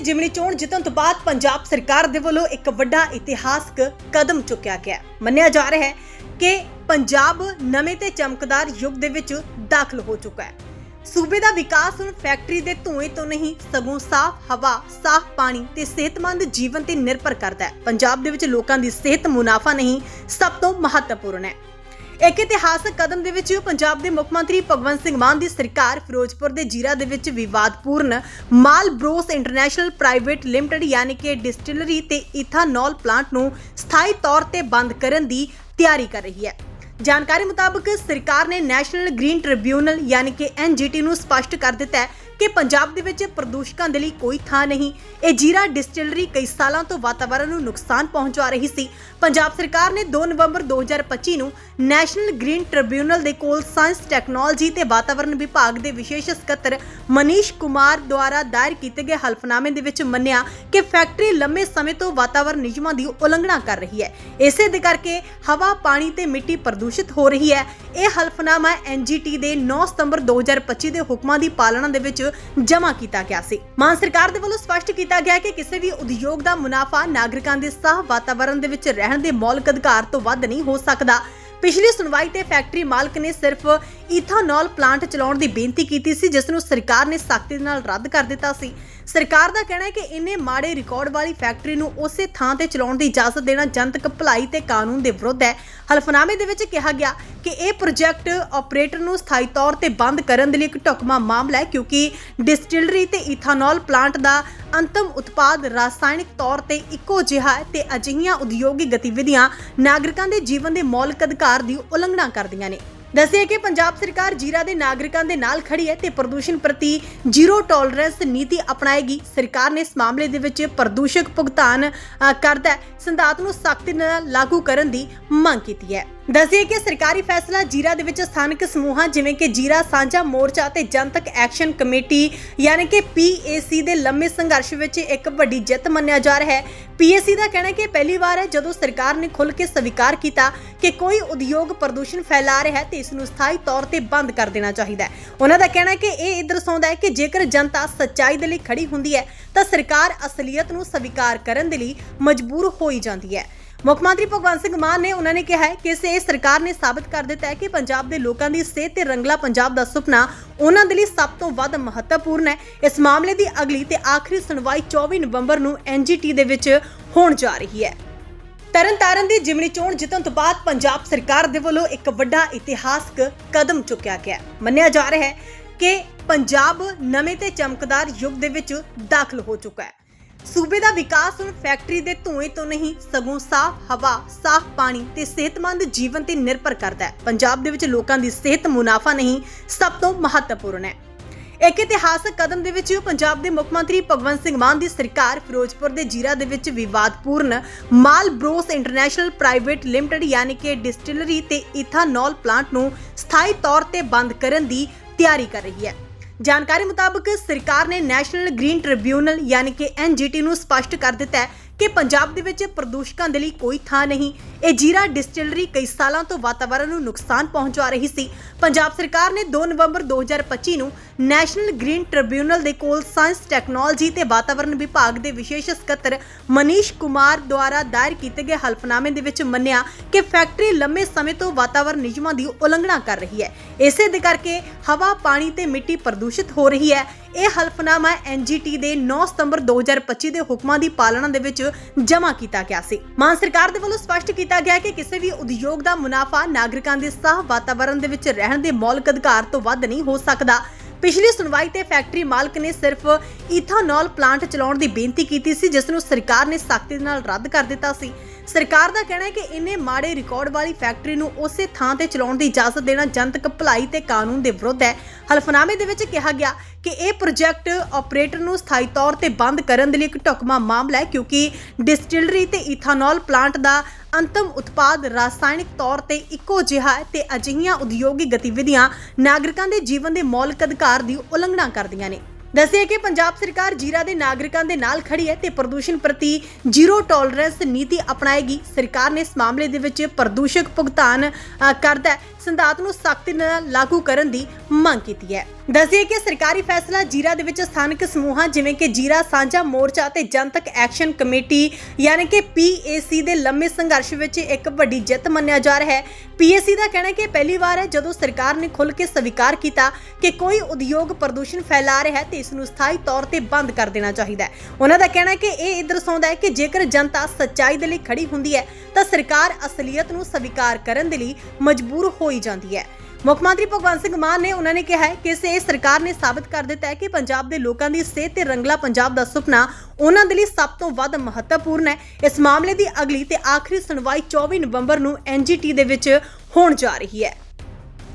ਜਿਮਣੀ ਚੋਣ ਜਿੱਤਣ ਤੋਂ ਬਾਅਦ ਪੰਜਾਬ ਸਰਕਾਰ ਦੇ ਵੱਲੋਂ ਇੱਕ ਵੱਡਾ ਇਤਿਹਾਸਕ ਕਦਮ ਚੁੱਕਿਆ ਗਿਆ ਮੰਨਿਆ ਜਾ ਰਿਹਾ ਹੈ ਕਿ ਪੰਜਾਬ ਨਵੇਂ ਤੇ ਚਮਕਦਾਰ ਯੁੱਗ ਦੇ ਵਿੱਚ ਦਾਖਲ ਹੋ ਚੁੱਕਾ ਹੈ। ਸੂਬੇ ਦਾ ਵਿਕਾਸ ਹੁਣ ਫੈਕਟਰੀ ਦੇ ਧੂਏ ਤੋਂ ਨਹੀਂ ਸਗੋਂ ਸਾਫ਼ ਹਵਾ, ਸਾਫ਼ ਪਾਣੀ ਤੇ ਸਿਹਤਮੰਦ ਜੀਵਨ ਤੇ ਨਿਰਭਰ ਕਰਦਾ ਹੈ। ਪੰਜਾਬ ਦੇ ਵਿੱਚ ਲੋਕਾਂ ਦੀ ਸਿਹਤ ਮੁਨਾਫਾ ਨਹੀਂ ਸਭ ਤੋਂ ਮਹੱਤਵਪੂਰਨ ਹੈ। ਇੱਕ ਇਤਿਹਾਸਕ ਕਦਮ ਦੇ ਵਿੱਚ ਪੰਜਾਬ ਦੇ ਮੁੱਖ ਮੰਤਰੀ ਭਗਵੰਤ ਸਿੰਘ ਮਾਨ ਦੀ ਸਰਕਾਰ ਫਿਰੋਜ਼ਪੁਰ ਦੇ ਜੀਰਾ ਦੇ ਵਿੱਚ ਵਿਵਾਦਪੂਰਨ Malbros international private limited ਯਾਨੀ ਕਿ ਡਿਸਟਿਲਰੀ ਤੇ ਇਥਾਨੋਲ ਪਲਾਂਟ ਨੂੰ ਸਥਾਈ ਤੌਰ ਤੇ ਬੰਦ ਕਰਨ ਦੀ ਤਿਆਰੀ ਕਰ ਰਹੀ ਹੈ। ਜਾਣਕਾਰੀ ਮੁਤਾਬਕ ਸਰਕਾਰ ਨੇ ਨੈਸ਼ਨਲ ਗ੍ਰੀਨ ਟ੍ਰਿਬਿਊਨਲ ਯਾਨੀ ਕਿ ਐਨਜੀਟੀ ਨੂੰ ਸਪਸ਼ਟ ਕਰ ਦਿੱਤਾ ਹੈ ਕਿ ਪੰਜਾਬ ਦੇ ਵਿੱਚ ਪ੍ਰਦੂਸ਼ਕਾਂ ਦੇ ਲਈ ਕੋਈ ਥਾਂ ਨਹੀਂ। ਇਹ ਜੀਰਾ ਡਿਸਟਿਲਰੀ ਕਈ ਸਾਲਾਂ ਤੋਂ ਵਾਤਾਵਰਣ ਨੂੰ ਨੁਕਸਾਨ ਪਹੁੰਚਾ ਰਹੀ ਸੀ। ਪੰਜਾਬ ਸਰਕਾਰ ਨੇ 2 ਨਵੰਬਰ 2025 ਨੂੰ ਨੈਸ਼ਨਲ ਗ੍ਰੀਨ ਟ੍ਰਿਬਿਊਨਲ ਦੇ ਕੋਲ ਸਾਇੰਸ, ਟੈਕਨੋਲੋਜੀ ਤੇ ਵਾਤਾਵਰਣ ਵਿਭਾਗ ਦੇ ਵਿਸ਼ੇਸ਼ ਸਕੱਤਰ ਮਨੀਸ਼ ਕੁਮਾਰ ਦੁਆਰਾ ਦਾਇਰ ਕੀਤੇ ਗਏ ਹਲਫਨਾਮੇ ਦੇ ਵਿੱਚ ਮੰਨਿਆ ਕਿ ਫੈਕਟਰੀ ਲੰਮੇ ਸਮੇਂ ਤੋਂ ਵਾਤਾਵਰਣ ਨਿਯਮਾਂ ਦੀ ਉਲੰਘਣਾ ਕਰ ਰਹੀ ਹੈ। ਇਸੇ ਦੇ ਕਰਕੇ ਹਵਾ, ਪਾਣੀ ਤੇ ਮਿੱਟੀ ਪ੍ਰਦੂਸ਼ਿਤ ਹੋ ਰਹੀ ਹੈ। ਇਹ ਹਲਫਨਾਮਾ ਐਨਜੀਟੀ ਦੇ 9 ਸਤੰਬਰ 2025 ਦੇ ਹੁਕਮਾਂ ਦੀ ਪਾਲਣਾ ਦੇ ਵਿੱਚ ਜਮ੍ਹਾਂ ਕੀਤਾ ਗਿਆ ਸੀ। ਮਾਨ ਸਰਕਾਰ ਦੇ ਵੱਲੋਂ ਸਪਸ਼ਟ ਕੀਤਾ ਗਿਆ ਕਿ ਕਿਸੇ ਵੀ ਉਦਯੋਗ ਦਾ ਮੁਨਾਫਾ ਨਾਗਰਿਕਾਂ ਦੇ ਸਾਹ ਵਾਤਾਵਰਣ ਦੇ ਵਿੱਚ ਰਹਿਣ ਦੇ ਮੌਲਿਕ ਅਧਿਕਾਰ ਤੋਂ ਵੱਧ ਨਹੀਂ ਹੋ ਸਕਦਾ। ਪਿਛਲੀ ਸੁਣਵਾਈ ਤੇ ਫੈਕਟਰੀ ਮਾਲਕ ਨੇ ਸਿਰਫ ਇਥਾਨੋਲ ਪਲਾਂਟ ਚਲਾਉਣ ਦੀ ਬੇਨਤੀ ਕੀਤੀ ਸੀ, ਜਿਸ ਨੂੰ ਸਰਕਾਰ ਨੇ ਸਖਤੀ ਨਾਲ ਰੱਦ ਕਰ ਦਿੱਤਾ ਸੀ। ਸਰਕਾਰ ਦਾ ਕਹਿਣਾ ਹੈ ਕਿ ਇੰਨੇ ਮਾੜੇ ਰਿਕਾਰਡ ਵਾਲੀ ਫੈਕਟਰੀ ਨੂੰ ਉਸੇ ਥਾਂ ਤੇ ਚਲਾਉਣ ਦੀ ਇਜਾਜ਼ਤ ਦੇਣਾ ਜਨਤਕ ਭਲਾਈ ਤੇ ਕਾਨੂੰਨ ਦੇ ਵਿਰੁੱਧ ਹੈ। ਹਲਫਨਾਮੇ ਦੇ ਵਿੱਚ ਕਿਹਾ ਗਿਆ ਕਿ ਇਹ ਪ੍ਰੋਜੈਕਟ ਆਪਰੇਟਰ ਨੂੰ ਸਥਾਈ ਤੌਰ ਤੇ ਬੰਦ ਕਰਨ ਦੇ ਲਈ ਇੱਕ ਢੁਕਵਾਂ ਮਾਮਲਾ ਹੈ, ਕਿਉਂਕਿ ਡਿਸਟਿਲਰੀ ਤੇ ਇਥਾਨੋਲ ਪਲਾਂਟ ਦਾ ਅੰਤਮ ਉਤਪਾਦ ਰਾਸਾਇਣਿਕ ਤੌਰ ਤੇ ਇੱਕੋ ਜਿਹਾ ਹੈ ਤੇ ਅਜਿਹੀਆਂ ਉਦਯੋਗਿਕ ਗਤੀਵਿਧੀਆਂ ਨਾਗਰਿਕਾਂ ਦੇ ਜੀਵਨ ਦੇ ਮੌਲਿਕ ਅਧਿਕਾਰ ਦੀ ਉਲੰਘਣਾ ਕਰਦੀਆਂ ਨੇ। ਦੱਸਿਆ ਕਿ ਪੰਜਾਬ ਸਰਕਾਰ ਜੀਰਾ ਦੇ ਨਾਗਰਿਕਾਂ ਦੇ ਨਾਲ ਖੜੀ ਹੈ ਤੇ ਪ੍ਰਦੂਸ਼ਣ ਪ੍ਰਤੀ ਜ਼ੀਰੋ ਟੋਲਰੈਂਸ ਨੀਤੀ ਅਪਣਾਏਗੀ। ਸਰਕਾਰ ਨੇ ਇਸ ਮਾਮਲੇ ਦੇ ਵਿੱਚ ਪ੍ਰਦੂਸ਼ਕ ਭੁਗਤਾਨ ਅ, ਕਰਦਾ ਸੰਦਾਤ ਨੂੰ ਸਖਤੀ ਨਾਲ ਲਾਗੂ ਕਰਨ ਦੀ ਮੰਗ ਕੀਤੀ ਹੈ। ਦੱਸਿਆ ਕਿ ਸਰਕਾਰੀ ਫੈਸਲਾ ਜੀਰਾ ਦੇ ਵਿੱਚ ਸਥਾਨਕ ਸਮੂਹਾਂ ਜਿਵੇਂ ਕਿ ਜੀਰਾ, ਸਾਂਝਾ ਮੋਰਚਾ ਅਤੇ ਜਨਤਕ ਐਕਸ਼ਨ ਕਮੇਟੀ, ਯਾਨੀ ਕਿ ਪੀਏਸੀ ਦੇ ਲੰਮੇ ਸੰਘਰਸ਼ ਵਿੱਚ ਇੱਕ ਵੱਡੀ ਜਿੱਤ ਮੰਨਿਆ ਜਾ ਰਿਹਾ ਹੈ। ਪੀਏਸੀ ਦਾ ਕਹਿਣਾ ਹੈ ਕਿ ਪਹਿਲੀ ਵਾਰ ਹੈ ਜਦੋਂ ਸਰਕਾਰ ਨੇ ਖੁੱਲ੍ਹ ਕੇ ਸਵੀਕਾਰ ਕੀਤਾ ਕਿ ਕੋਈ ਉਦਯੋਗ ਪ੍ਰਦੂਸ਼ਣ ਫੈਲਾ ਰਿਹਾ ਹੈ ਤੇ ਇਸ ਨੂੰ ਸਥਾਈ ਤੌਰ ਤੇ ਬੰਦ ਕਰ ਦੇਣਾ ਚਾਹੀਦਾ ਹੈ। ਉਹਨਾਂ ਦਾ ਕਹਿਣਾ ਹੈ ਕਿ ਇਹ ਇਹ ਦਰਸਾਉਂਦਾ ਹੈ ਕਿ ਜੇਕਰ ਜਨਤਾ ਸੱਚਾਈ ਦੇ ਲਈ ਖੜੀ ਹੁੰਦੀ ਹੈ ਤਾਂ ਸਰਕਾਰ ਅਸਲੀਅਤ ਨੂੰ ਸਵੀਕਾਰ ਕਰਨ ਦੇ ਲਈ ਮਜਬੂਰ ਹੋਈ ਜਾਂਦੀ ਹੈ। ਮੁੱਖ ਮੰਤਰੀ ਭਗਵੰਤ ਸਿੰਘ ਮਾਨ ਨੇ ਉਹਨਾਂ ਨੇ ਕਿਹਾ ਹੈ ਕਿ ਇਸੇ ਸਰਕਾਰ ਨੇ ਸਾਬਤ ਕਰ ਦਿੱਤਾ ਹੈ ਕਿ ਪੰਜਾਬ ਦੇ ਲੋਕਾਂ ਦੀ ਸਿਹਤ ਤੇ ਰੰਗਲਾ ਪੰਜਾਬ ਦਾ ਸੁਪਨਾ ਉਹਨਾਂ ਦੇ ਲਈ ਸਭ ਤੋਂ ਵੱਧ ਮਹੱਤਵਪੂਰਨ ਹੈ। ਇਸ ਮਾਮਲੇ ਦੀ ਅਗਲੀ ਤੇ ਆਖਰੀ ਸੁਣਵਾਈ 24 ਨਵੰਬਰ ਨੂੰ ਐਨਜੀਟੀ ਦੇ ਵਿੱਚ ਹੋਣ ਜਾ ਰਹੀ ਹੈ। ਤਰਨਤਾਰਨ ਦੀ ਜਿਮਣੀ ਚੋਣ ਜਿੱਤਣ ਤੋਂ ਬਾਅਦ ਪੰਜਾਬ ਸਰਕਾਰ ਦੇ ਵੱਲੋਂ ਇੱਕ ਵੱਡਾ ਇਤਿਹਾਸਕ ਕਦਮ ਚੁੱਕਿਆ ਗਿਆ ਮੰਨਿਆ ਜਾ ਰਿਹਾ ਹੈ ਕਿ ਪੰਜਾਬ ਨਵੇਂ ਤੇ ਚਮਕਦਾਰ ਯੁੱਗ ਦੇ ਵਿੱਚ ਦਾਖਲ ਹੋ ਚੁੱਕਾ ਹੈ। ਸੂਬੇ ਦਾ ਵਿਕਾਸ ਹੁਣ ਫੈਕਟਰੀ ਦੇ ਧੂਏ ਤੋਂ ਨਹੀਂ ਸਗੋਂ ਸਾਫ਼ ਹਵਾ, ਸਾਫ਼ ਪਾਣੀ ਤੇ ਸਿਹਤਮੰਦ ਜੀਵਨ ਤੇ ਨਿਰਭਰ ਕਰਦਾ ਹੈ। ਪੰਜਾਬ ਦੇ ਵਿੱਚ ਲੋਕਾਂ ਦੀ ਸਿਹਤ ਮੁਨਾਫਾ ਨਹੀਂ ਸਭ ਤੋਂ ਮਹੱਤਵਪੂਰਨ ਹੈ। ਇੱਕ ਇਤਿਹਾਸਕ ਕਦਮ ਦੇ ਵਿੱਚ ਪੰਜਾਬ ਦੇ ਮੁੱਖ ਮੰਤਰੀ ਭਗਵੰਤ ਸਿੰਘ ਮਾਨ ਦੀ ਸਰਕਾਰ ਫਿਰੋਜ਼ਪੁਰ ਦੇ ਜੀਰਾ ਦੇ ਵਿੱਚ ਵਿਵਾਦਪੂਰਨ Malbros international private limited ਯਾਨੀ ਕਿ ਡਿਸਟਿਲਰੀ ਤੇ ਇਥਾਨੋਲ ਪਲਾਂਟ ਨੂੰ ਸਥਾਈ ਤੌਰ ਤੇ ਬੰਦ ਕਰਨ ਦੀ ਤਿਆਰੀ ਕਰ ਰਹੀ ਹੈ। ਜਾਣਕਾਰੀ ਮੁਤਾਬਕ ਸਰਕਾਰ ਨੇ ਨੈਸ਼ਨਲ ਗ੍ਰੀਨ ਟ੍ਰਿਬਿਊਨਲ, ਯਾਨੀ ਕਿ ਐਨਜੀਟੀ ਨੂੰ ਸਪਸ਼ਟ ਕਰ ਦਿੱਤਾ ਹੈ ਕਿ ਪੰਜਾਬ ਦੇ ਵਿੱਚ ਪ੍ਰਦੂਸ਼ਕਾਂ ਦੇ ਲਈ ਕੋਈ ਥਾਂ ਨਹੀਂ। ਇਹ ਜੀਰਾ ਡਿਸਟਿਲਰੀ ਕਈ ਸਾਲਾਂ ਤੋਂ ਵਾਤਾਵਰਣ ਨੂੰ ਨੁਕਸਾਨ ਪਹੁੰਚਾ ਰਹੀ ਸੀ। ਪੰਜਾਬ ਸਰਕਾਰ ਨੇ 2 ਨਵੰਬਰ 2025 ਨੂੰ ਨੈਸ਼ਨਲ ਗ੍ਰੀਨ ਟ੍ਰਿਬਿਊਨਲ ਦੇ ਕੋਲ ਸਾਇੰਸ, ਟੈਕਨੋਲੋਜੀ ਤੇ ਵਾਤਾਵਰਣ ਵਿਭਾਗ ਦੇ ਵਿਸ਼ੇਸ਼ ਸਕੱਤਰ ਮਨੀਸ਼ ਕੁਮਾਰ ਦੁਆਰਾ ਦਾਇਰ ਕੀਤੇ ਗਏ ਹਲਫਨਾਮੇ ਦੇ ਵਿੱਚ ਮੰਨਿਆ ਕਿ ਫੈਕਟਰੀ ਲੰਮੇ ਸਮੇਂ ਤੋਂ ਵਾਤਾਵਰਣ ਨਿਯਮਾਂ ਦੀ ਉਲੰਘਣਾ ਕਰ ਰਹੀ ਹੈ। ਇਸੇ ਦੇ ਕਰਕੇ ਹਵਾ, ਪਾਣੀ ਤੇ ਮਿੱਟੀ ਪ੍ਰਦੂਸ਼ਿਤ ਹੋ ਰਹੀ ਹੈ। ਇਹ ਹਲਫਨਾਮਾ ਐਨਜੀਟੀ ਦੇ 9 ਸਤੰਬਰ 2025 ਦੇ ਹੁਕਮਾਂ ਦੀ ਪਾਲਣਾ ਦੇ ਵਿੱਚ ਜਮ੍ਹਾਂ ਕੀਤਾ ਗਿਆ ਸੀ। ਮਾਨ ਸਰਕਾਰ ਦੇ ਵੱਲੋਂ ਸਪਸ਼ਟ ਕੀਤਾ ਗਿਆ ਕਿ ਕਿਸੇ ਵੀ ਉਦਯੋਗ ਦਾ ਮੁਨਾਫਾ ਨਾਗਰਿਕਾਂ ਦੇ ਸਾਹ ਵਾਤਾਵਰਣ ਦੇ ਵਿੱਚ ਰਹਿਣ ਦੇ ਮੌਲਿਕ ਅਧਿਕਾਰ ਤੋਂ ਵੱਧ ਨਹੀਂ ਹੋ ਸਕਦਾ। ਪਿਛਲੀ ਸੁਣਵਾਈ ਤੇ ਫੈਕਟਰੀ ਮਾਲਕ ਨੇ ਸਿਰਫ ਇਥਾਨੋਲ ਪਲਾਂਟ ਚਲਾਉਣ ਦੀ ਬੇਨਤੀ ਕੀਤੀ ਸੀ, ਜਿਸ ਨੂੰ ਸਰਕਾਰ ਨੇ ਸਖਤੀ ਨਾਲ ਰੱਦ ਕਰ ਦਿੱਤਾ ਸੀ। ਸਰਕਾਰ ਦਾ ਕਹਿਣਾ ਹੈ ਕਿ ਇੰਨੇ ਮਾੜੇ ਰਿਕਾਰਡ ਵਾਲੀ ਫੈਕਟਰੀ ਨੂੰ ਉਸੇ ਥਾਂ ਤੇ ਚਲਾਉਣ ਦੀ ਇਜਾਜ਼ਤ ਦੇਣਾ ਜਨਤਕ ਭਲਾਈ ਤੇ ਕਾਨੂੰਨ ਦੇ ਵਿਰੁੱਧ ਹੈ। ਹਲਫਨਾਮੇ ਦੇ ਵਿੱਚ ਕਿਹਾ ਗਿਆ ਕਿ ਇਹ ਪ੍ਰੋਜੈਕਟ ਆਪਰੇਟਰ ਨੂੰ ਸਥਾਈ ਤੌਰ ਤੇ ਬੰਦ ਕਰਨ ਦੇ ਲਈ ਇੱਕ ਢੁਕਵਾਂ ਮਾਮਲਾ ਹੈ, ਕਿਉਂਕਿ ਡਿਸਟਿਲਰੀ ਤੇ ਇਥਾਨੋਲ ਪਲਾਂਟ ਦਾ ਅੰਤਮ ਉਤਪਾਦ ਰਾਸਾਇਣਿਕ ਤੌਰ ਤੇ ਇੱਕੋ ਜਿਹਾ ਹੈ ਤੇ ਅਜਿਹੀਆਂ ਉਦਯੋਗਿਕ ਗਤੀਵਿਧੀਆਂ ਨਾਗਰਿਕਾਂ ਦੇ ਜੀਵਨ ਦੇ ਮੌਲਿਕ ਅਧਿਕਾਰ ਦੀ ਉਲੰਘਣਾ ਕਰਦੀਆਂ ਨੇ। ਦੱਸਿਆ ਕਿ ਪੰਜਾਬ ਸਰਕਾਰ ਜੀਰਾ ਦੇ ਨਾਗਰਿਕਾਂ ਦੇ ਨਾਲ ਖੜੀ ਹੈ ਤੇ ਪ੍ਰਦੂਸ਼ਣ ਪ੍ਰਤੀ ਜ਼ੀਰੋ ਟੋਲਰੈਂਸ ਨੀਤੀ ਅਪਣਾਏਗੀ। ਸਰਕਾਰ ਨੇ ਇਸ ਮਾਮਲੇ ਦੇ ਵਿੱਚ ਪ੍ਰਦੂਸ਼ਕ ਭੁਗਤਾਨ ਅ, ਕਰਦਾ ਹੈ। ਸਿੰਧਾਤ ਨੂੰ ਸਖਤੀ ਨਾਲ ਲਾਗੂ ਕਰਨ ਦੀ ਮੰਗ ਕੀਤੀ ਹੈ। ਦੱਸਿਏ ਕਿ ਸਰਕਾਰੀ ਫੈਸਲਾ ਜੀਰਾ ਦੇ ਵਿੱਚ ਸਥਾਨਕ ਸਮੂਹਾਂ ਜਿਵੇਂ ਕਿ ਜੀਰਾ, ਸਾਂਝਾ ਮੋਰਚਾ ਅਤੇ ਜਨਤਕ ਐਕਸ਼ਨ ਕਮੇਟੀ ਯਾਨੀ ਕਿ PAC ਦੇ ਲੰਮੇ ਸੰਘਰਸ਼ ਵਿੱਚ ਇੱਕ ਵੱਡੀ ਜਿੱਤ ਮੰਨਿਆ ਜਾ ਰਿਹਾ ਹੈ। PAC ਦਾ ਕਹਿਣਾ ਹੈ ਕਿ ਪਹਿਲੀ ਵਾਰ ਹੈ ਜਦੋਂ ਸਰਕਾਰ ਨੇ ਖੁੱਲ੍ਹ ਕੇ ਸਵੀਕਾਰ ਕੀਤਾ ਕਿ ਕੋਈ ਉਦਯੋਗ ਪ੍ਰਦੂਸ਼ਣ ਫੈਲਾ ਰਿਹਾ ਹੈ ਤੇ ਇਸ ਨੂੰ ਸਥਾਈ ਤੌਰ ਤੇ ਬੰਦ ਕਰ ਦੇਣਾ ਚਾਹੀਦਾ ਹੈ। ਉਹਨਾਂ ਦਾ ਕਹਿਣਾ ਹੈ ਕਿ ਇਹ ਇਹ ਦਰਸਾਉਂਦਾ ਹੈ ਕਿ ਜੇਕਰ ਜਨਤਾ ਸੱਚਾਈ ਦੇ ਲਈ ਖੜੀ ਹੁੰਦੀ ਹੈ ਤਾਂ ਸਰਕਾਰ ਅਸਲੀਅਤ ਨੂੰ ਸਵੀਕਾਰ ਕਰਨ ਦੇ ਲਈ ਮਜਬੂਰ ਹੋ ਹੋਈ ਜਾਂਦੀ ਹੈ। ਮੁੱਖ ਮੰਤਰੀ ਭਗਵੰਤ ਸਿੰਘ ਮਾਨ ਨੇ ਉਹਨਾਂ ਨੇ ਕਿਹਾ ਹੈ ਕਿ ਇਸੇ ਸਰਕਾਰ ਨੇ ਸਾਬਤ ਕਰ ਦਿੱਤਾ ਹੈ ਕਿ ਪੰਜਾਬ ਦੇ ਲੋਕਾਂ ਦੀ ਸਿਹਤ ਤੇ ਰੰਗਲਾ ਪੰਜਾਬ ਦਾ ਸੁਪਨਾ ਉਹਨਾਂ ਦੇ ਲਈ ਸਭ ਤੋਂ ਵੱਧ ਮਹੱਤਵਪੂਰਨ ਹੈ। ਇਸ ਮਾਮਲੇ ਦੀ ਅਗਲੀ ਤੇ ਆਖਰੀ ਸੁਣਵਾਈ 24 ਨਵੰਬਰ ਨੂੰ ਐਨਜੀਟੀ ਦੇ ਵਿੱਚ ਹੋਣ ਜਾ ਰਹੀ ਹੈ।